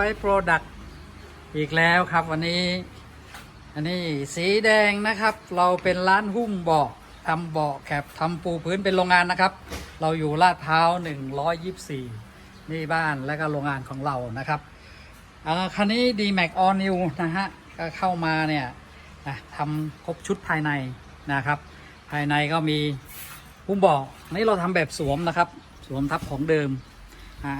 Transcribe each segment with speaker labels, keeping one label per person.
Speaker 1: ไว้โปรดักต์อีกแล้วครับวันนี้ อันนี้สีแดงนะครับ เราเป็นร้านหุ้มเบาะทำเบาะแคบทำปูพื้นเป็นโรงงานนะครับ เราอยู่ลาดพร้าว 124 นี่บ้านและก็โรงงานของเรานะครับอันนี้ d m a x All New นะฮะก็เข้ามาเนี่ยทำครบชุดภายในนะครับ ภายในก็มีหุ้มเบาะนี่เราทำแบบสวมนะครับ สวมทับของเดิม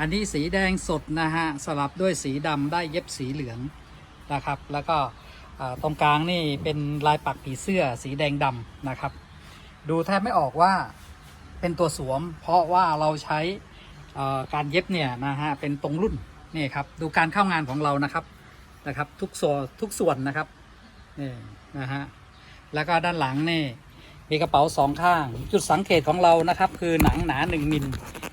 Speaker 1: อันนี้สีแดงสดนะฮะสลับด้วยสีดำได้เย็บสีเหลืองนะครับ แล้วก็ตรงกลางนี่เป็นลายปักผีเสื้อสีแดงดำนะครับ ดูแทบไม่ออกว่าเป็นตัวสวม เพราะว่าเราใช้การเย็บเนี่ยนะฮะเป็นตรงรุ่นนี่ครับดูการเข้างานของเรานะครับนะครับทุกส่วนทุกส่วนนะครับนี่นะฮะแล้วก็ด้านหลังนี่มีกระเป๋าสองข้าง จุดสังเกตของเรานะครับ คือหนังหนาหนึ่งมิล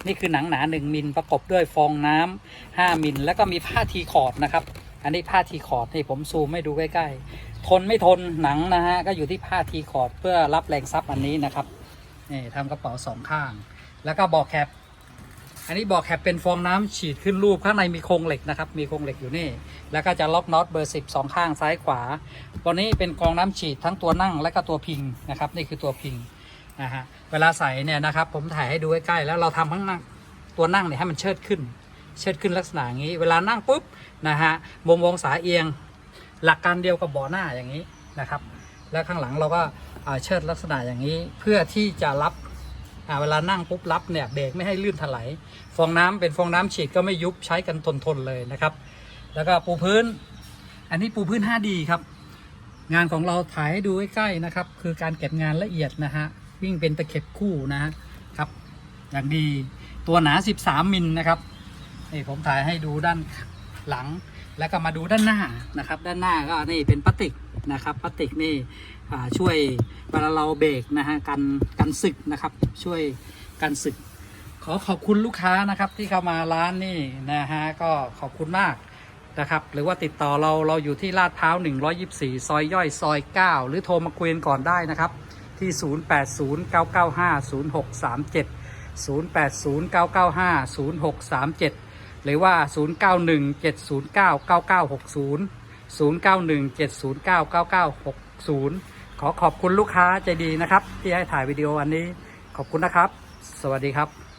Speaker 1: นี่คือหนังหนา 1 มิลประกบด้วยฟองน้ำ5มิลแล้วก็มีผ้าทีคอร์ดนะครับ อันนี้ผ้าทีคอร์ดนี่ผมซูมให้ดูใกล้ๆ ทนไม่ทนหนังนะฮะก็อยู่ที่ผ้าทีคอร์ดเพื่อรับแรงซับอันนี้นะครับนี่ทำกระเป๋าสองข้าง แล้วก็บอกแคปอันนี้บอกแคปเป็นฟองน้ำฉีดขึ้นรูปข้างในมีโครงเหล็กนะครับ มีโครงเหล็กอยู่นี่ แล้วก็จะล็อกน็อตเบอร์ 10สองข้างซ้ายขวา ตัวนี้เป็นกองน้ำฉีดทั้งตัวนั่งและก็ตัวพิงนะครับ นี่คือตัวพิง นะฮะเวลาใส่เนี่ยนะครับผมถ่ายให้ดูใกล้ๆแล้วเราทำข้างนั่งตัวนั่งเนี่ยให้มันเชิดขึ้น เชิดขึ้นลักษณะอย่างนี้ เวลานั่งปุ๊บนะฮะมุมวงศาเอียง หลักการเดียวกับเบาะหน้าอย่างนี้นะครับ แล้วข้างหลังเราก็เชิดลักษณะอย่างนี้เพื่อที่จะรับเวลานั่งปุ๊บรับเนี่ยเบรกไม่ให้ลื่นถลายฟองน้ำเป็นฟองน้ำฉีดก็ไม่ยุบใช้กันทนๆเลยนะครับ แล้วก็ปูพื้น อันนี้ปูพื้น 5D ครับ งานของเราถ่ายให้ดูใกล้ๆนะครับ คือการเก็บงานละเอียดนะฮะ วิ่งเป็นตะเข็บคู่นะฮะครับ อย่างดีตัวหนา 13 มิลนะครับนี่ผมถ่ายให้ดูด้านหลัง แล้วก็มาดูด้านหน้านะครับ ด้านหน้าก็นี่เป็นพลาสติกนะครับพลาสติกนี่ช่วยเวลาเราเบรกนะฮะกันกันสึกนะครับ ช่วยกันสึก ขอขอบคุณลูกค้านะครับที่เข้ามาร้านนี่นะฮะก็ขอบคุณมากนะครับหรือว่าติดต่อเราเราอยู่ที่ลาดพร้าว 124 ซอยย่อยซอย 9 หรือโทรมาคุยกันก่อนได้นะครับ ที่ 0809950637 0809950637 หรือว่า 0917099960 0917099960 ขอขอบคุณลูกค้าใจดีนะครับ ที่ให้ถ่ายวิดีโออันนี้ขอบคุณนะครับ สวัสดีครับ